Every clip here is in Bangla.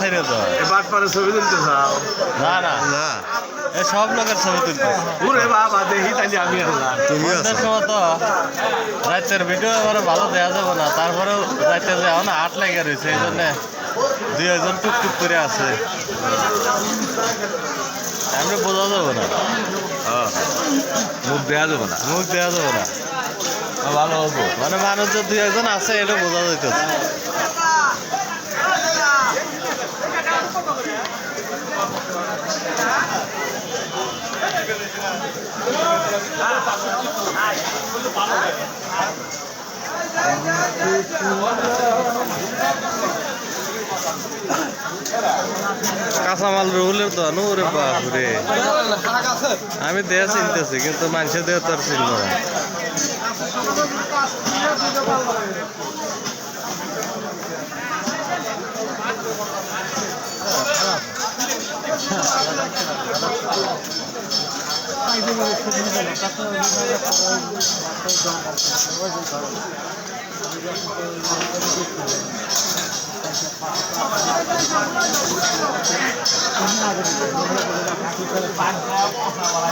ছেড়ে দাও। এবার পরে ছবি তুলতে চাও না না। না। এ সব লোকের ছবি তুলতে ওরে বাবা দেখি তাই আমি আর তুমি সময় তো রাতের ভিডিও এবার ভালো দেওয়া যাবে না। তারপরেও রাতে যাও না আট লেগে রয়েছে এই জন্য দুই একজন টুকটুক করে আছে। আমি বোঝা যাবে না। হ্যাঁ। মুখ দেওয়া যাবে না। মুখ দেওয়া যাবে না। ভালো হব। মানে মানুষ যে দুই একজন আছে এটা বোঝা যাইতেছে। কাঁচামাল রুহুলের তো ওরে বাপরে। আমি দেয়া চিনতেছি, কিন্তু মানুষের দেহ তো আর চিনব না।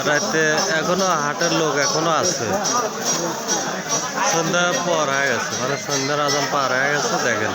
রাতে এখনও হাটের লোক এখনও আছে। সন্ধ্যা পর হয়ে গেছে মানে সন্ধ্যার আজান পার হয়ে গেছে, দেখেন।